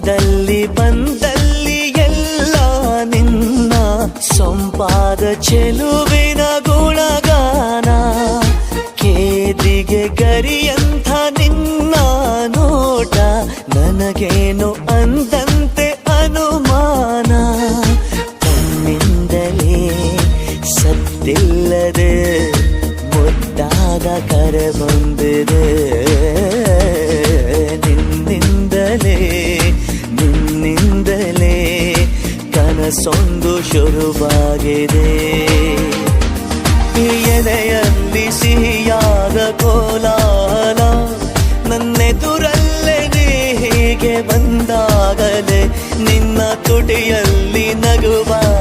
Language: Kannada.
ಹೋದಲ್ಲಿ ಬಂದಲ್ಲಿ ಎಲ್ಲ ನಿನ್ನ ಸೊಂಪಾದ ಚೆಲುವಿನ ಗುಣಗಾನ, ಕೇದಿಗೆ ಗರಿಯಂಥ ನಿನ್ನ ನೋಟ ನನಗೇನು ಅಂದಂತೆ ಅನುಮಾನ? ಕಣ್ಣಿಂದಲೇ ಸತ್ತಿಲ್ಲದೆ ಮುದ್ದಾದ ಕರೆ ಬಂದಿದೆ. ಕನಸೊಂದು ಶುರುವಾಗಿದೆ. ಈ ಎದೆಯಲ್ಲಿ ಸಿಹಿಯಾದ ಕೋಲಾಲ ನನ್ನೆದುರಲ್ಲೇ ನೀ ಹೀಗೆ ಬಂದಾಗಲೇ ನಿನ್ನ ತುಟಿಯಲ್ಲಿ ನಗುವಾಗುವ